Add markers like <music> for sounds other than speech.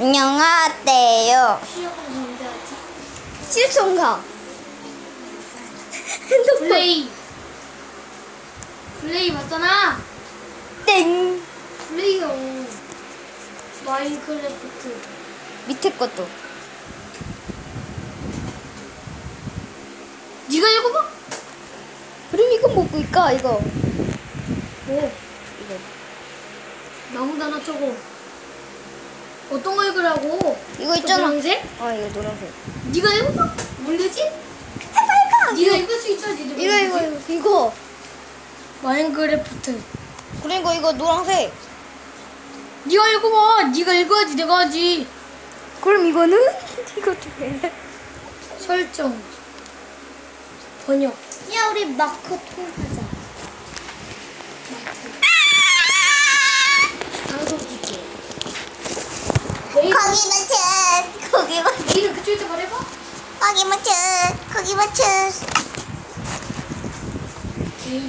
안녕하세요. 실송가. <laughs> 핸드폰. 플레이. 플레이 맞잖아. 땡. 플레이요. 마인크래프트. 밑에 것도. 네가 읽어봐. 그럼 이거 먹고 있까 이거. 뭐? 이거. 나무 단어 저거. 어떤 거 읽으라고? 이거 있잖아. 노란색? 아 이거 노란색. 네가 읽어봐. 뭔데지? 해봐 네가 읽을 수 있어야지. 이거 이거 이거 이거. 마인크래프트. 그리고 이거 노란색. 네가 읽어봐. 네가 읽어야지. 내가 하지. 그럼 이거는 <laughs> 이거 중에. 설정. 번역. 야 우리 마커 통하자. 니는 그쪽에서 말해봐. 거기 맞춰. 거기 맞춰. 개인